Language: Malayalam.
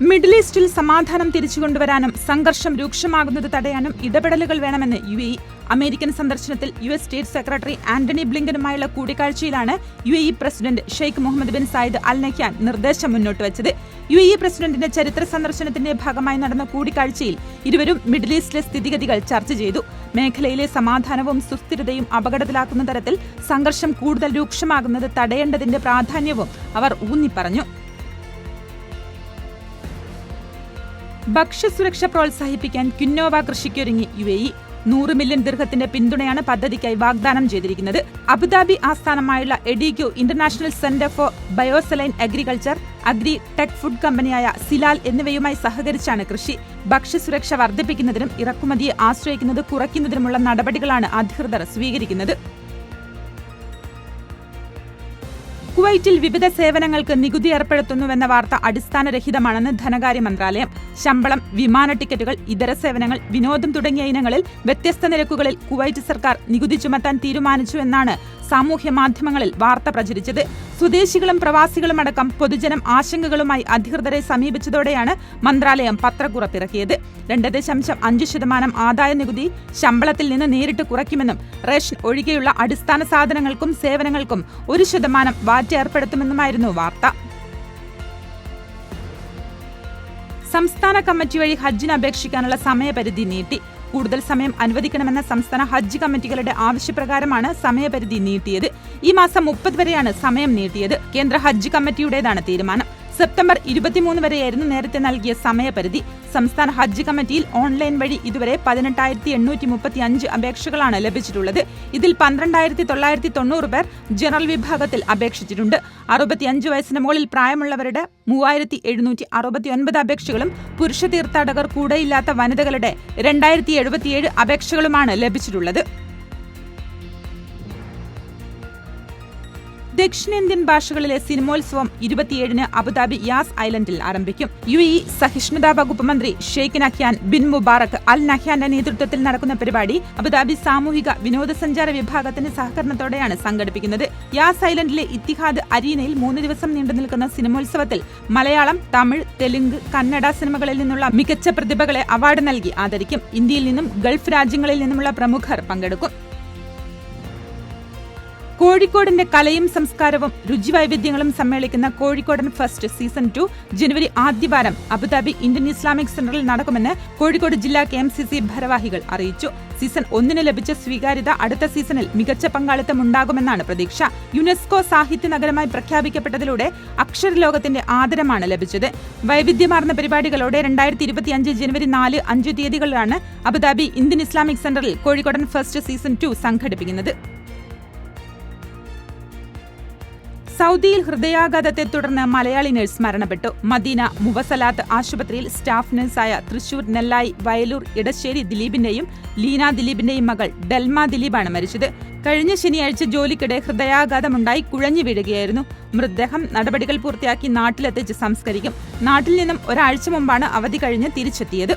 മിഡിൽ ഈസ്റ്റിൽ സമാധാനം തിരിച്ചുകൊണ്ടുവരാനും സംഘർഷം രൂക്ഷമാകുന്നത് തടയാനും ഇടപെടലുകൾ വേണമെന്ന് യു എ അമേരിക്കൻ സന്ദർശനത്തിൽ U S state secretary Antony ബ്ലിങ്കനുമായുള്ള കൂടിക്കാഴ്ചയിലാണ് U A president Sheikh Mohammed bin Zayed Al Nahyan നിർദ്ദേശം മുന്നോട്ട് വെച്ചത്. യു എ പ്രസിഡന്റിന്റെ ചരിത്ര സന്ദർശനത്തിന്റെ ഭാഗമായി നടന്ന കൂടിക്കാഴ്ചയിൽ ഇരുവരും മിഡിൽ ഈസ്റ്റിലെ സ്ഥിതിഗതികൾ ചർച്ച ചെയ്തു. മേഖലയിലെ സമാധാനവും സുസ്ഥിരതയും അപകടത്തിലാക്കുന്ന തരത്തിൽ സംഘർഷം കൂടുതൽ രൂക്ഷമാകുന്നത് തടയേണ്ടതിന്റെ പ്രാധാന്യവും അവർ ഊന്നിപ്പറഞ്ഞു. ഭക്ഷ്യസുരക്ഷ പ്രോത്സാഹിപ്പിക്കാൻ കിന്നോവ കൃഷിക്കൊരുങ്ങി യു എ ഇ. നൂറ് മില്യൺ ദീർഘത്തിന്റെ പിന്തുണയാണ് പദ്ധതിക്കായി വാഗ്ദാനം ചെയ്തിരിക്കുന്നത്. അബുദാബി ആസ്ഥാനമായുള്ള ADQ international centre for biosaline agriculture agri tech food കമ്പനിയായ സിലാൽ എന്നിവയുമായി സഹകരിച്ചാണ് കൃഷി. ഭക്ഷ്യസുരക്ഷ വർദ്ധിപ്പിക്കുന്നതിനും ഇറക്കുമതിയെ ആശ്രയിക്കുന്നത് കുറയ്ക്കുന്നതിനുമുള്ള നടപടികളാണ് അധികൃതർ സ്വീകരിക്കുന്നത്. കുവൈറ്റിൽ വിവിധ സേവനങ്ങൾക്ക് നികുതി ഏർപ്പെടുത്തുന്നുവെന്ന വാർത്ത അടിസ്ഥാനരഹിതമാണെന്ന് ധനകാര്യ മന്ത്രാലയം. ശമ്പളം വിമാന ടിക്കറ്റുകൾ ഇതര സേവനങ്ങൾ വിനോദം തുടങ്ങിയ ഇനങ്ങളിൽ വ്യത്യസ്ത നിരക്കുകളിൽ കുവൈറ്റ് സർക്കാർ നികുതി ചുമത്താൻ തീരുമാനിച്ചു എന്നാണ് സാമൂഹ്യ മാധ്യമങ്ങളിൽ വാർത്ത പ്രചരിച്ചത്. സ്വദേശികളും പ്രവാസികളും അടക്കം പൊതുജനം ആശങ്കകളുമായി അധികൃതരെ സമീപിച്ചതോടെയാണ് മന്ത്രാലയം പത്രക്കുറപ്പിറക്കിയത് രണ്ട് ദശാംശം അഞ്ച് ശതമാനം ആദായ നികുതി ശമ്പളത്തിൽ നിന്ന് നേരിട്ട് കുറയ്ക്കുമെന്നും റേഷൻ ഒഴികെയുള്ള അടിസ്ഥാന സാധനങ്ങൾക്കും സേവനങ്ങൾക്കും ഒരു ശതമാനം വാറ്റ് ഏർപ്പെടുത്തുമെന്നുമായിരുന്നു വാർത്ത. സംസ്ഥാന കമ്മിറ്റി വഴി ഹജ്ജിന് അപേക്ഷിക്കാനുള്ള സമയപരിധി നീട്ടി. കൂടുതൽ സമയം അനുവദിക്കണമെന്ന സംസ്ഥാന ഹജ്ജ് കമ്മിറ്റികളുടെ ആവശ്യപ്രകാരമാണ് സമയപരിധി നീട്ടിയത്. ഈ മാസം മുപ്പത് വരെയാണ് സമയം നീട്ടിയത്. കേന്ദ്ര ഹജ്ജ് കമ്മിറ്റിയുടേതാണ് തീരുമാനം. സെപ്റ്റംബർ ഇരുപത്തിമൂന്ന് വരെയായിരുന്നു നേരത്തെ നൽകിയ സമയപരിധി. സംസ്ഥാന ഹജ്ജ് കമ്മിറ്റിയിൽ ഓൺലൈൻ വഴി ഇതുവരെ പതിനെട്ടായിരത്തി എണ്ണൂറ്റി മുപ്പത്തി അഞ്ച് അപേക്ഷകളാണ് ലഭിച്ചിട്ടുള്ളത്. ഇതിൽ പന്ത്രണ്ടായിരത്തി തൊള്ളായിരത്തി തൊണ്ണൂറ് പേർ ജനറൽ വിഭാഗത്തിൽ അപേക്ഷിച്ചിട്ടുണ്ട്. അറുപത്തിയഞ്ച് വയസ്സിന് മുകളിൽ പ്രായമുള്ളവരുടെ മൂവായിരത്തി എഴുന്നൂറ്റി അറുപത്തി ഒൻപത് അപേക്ഷകളും പുരുഷ തീർത്ഥാടകർ കൂടെയില്ലാത്ത വനിതകളുടെ രണ്ടായിരത്തി എഴുപത്തിയേഴ് അപേക്ഷകളുമാണ് ലഭിച്ചിട്ടുള്ളത്. ദക്ഷിണേന്ത്യൻ ഭാഷകളിലെ സിനിമോത്സവം ഇരുപത്തിയേഴിന് അബുദാബി യാസ് ഐലൻഡിൽ ആരംഭിക്കും. യു ഇ സഹിഷ്ണുതാ വകുപ്പ് മന്ത്രി Sheikh Nahyan bin Mubarak Al നഹ്യാന്റെ നേതൃത്വത്തിൽ നടക്കുന്ന പരിപാടി അബുദാബി സാമൂഹിക വിനോദസഞ്ചാര വിഭാഗത്തിന്റെ സഹകരണത്തോടെയാണ് സംഘടിപ്പിക്കുന്നത്. യാസ് ഐലൻഡിലെ ഇത്തിഹാദ് അരീനയിൽ മൂന്ന് ദിവസം നീണ്ടു നിൽക്കുന്ന സിനിമോത്സവത്തിൽ മലയാളം തമിഴ് തെലുങ്ക് കന്നഡ സിനിമകളിൽ നിന്നുള്ള മികച്ച പ്രതിഭകളെ അവാർഡ് നൽകി ആദരിക്കും. ഇന്ത്യയിൽ നിന്നും ഗൾഫ് രാജ്യങ്ങളിൽ നിന്നുമുള്ള പ്രമുഖർ പങ്കെടുക്കും. കോഴിക്കോടിന്റെ കലയും സംസ്കാരവും രുചിവൈവിധ്യങ്ങളും സമ്മേളിക്കുന്ന കോഴിക്കോടൻ ഫസ്റ്റ് സീസൺ ടു ജനുവരി ആദ്യവാരം അബുദാബി ഇന്ത്യൻ ഇസ്ലാമിക് സെന്ററിൽ നടക്കുമെന്ന് കോഴിക്കോട് ജില്ലാ കെ എം സി സി ഭാരവാഹികൾ അറിയിച്ചു. സീസൺ ഒന്നിന് ലഭിച്ച സ്വീകാര്യത അടുത്ത സീസണിൽ മികച്ച പങ്കാളിത്തം ഉണ്ടാകുമെന്നാണ് പ്രതീക്ഷ. യുനെസ്കോ സാഹിത്യ നഗരമായി പ്രഖ്യാപിക്കപ്പെട്ടതിലൂടെ അക്ഷരലോകത്തിന്റെ ആദരമാണ് ലഭിച്ചത്. വൈവിധ്യമാർന്ന പരിപാടികളോടെ രണ്ടായിരത്തി ഇരുപത്തിയഞ്ച് ജനുവരി നാല് അഞ്ച് തീയതികളിലാണ് അബുദാബി ഇന്ത്യൻ ഇസ്ലാമിക് സെന്ററിൽ കോഴിക്കോടൻ ഫസ്റ്റ് സീസൺ ടു സംഘടിപ്പിക്കുന്നത്. സൗദിയിൽ ഹൃദയാഘാതത്തെ തുടർന്ന് മലയാളി നഴ്സ് മരണപ്പെട്ടു. മദീന മുവസലാത്ത് ആശുപത്രിയിൽ സ്റ്റാഫ് നഴ്സായ തൃശൂർ നെല്ലായി വയലൂർ ഇടശ്ശേരി ദിലീപിന്റെയും ലീന ദിലീപിന്റെയും മകൾ ഡെൽമ ദിലീപാണ് മരിച്ചത്. കഴിഞ്ഞ ശനിയാഴ്ച ജോലിക്കിടെ ഹൃദയാഘാതമുണ്ടായി കുഴഞ്ഞു വീഴുകയായിരുന്നു. മൃതദേഹം നടപടികൾ പൂർത്തിയാക്കി നാട്ടിലെത്തിച്ച് സംസ്കരിക്കും. നാട്ടിൽ നിന്നും ഒരാഴ്ച മുമ്പാണ് അവധി കഴിഞ്ഞ് തിരിച്ചെത്തിയത്.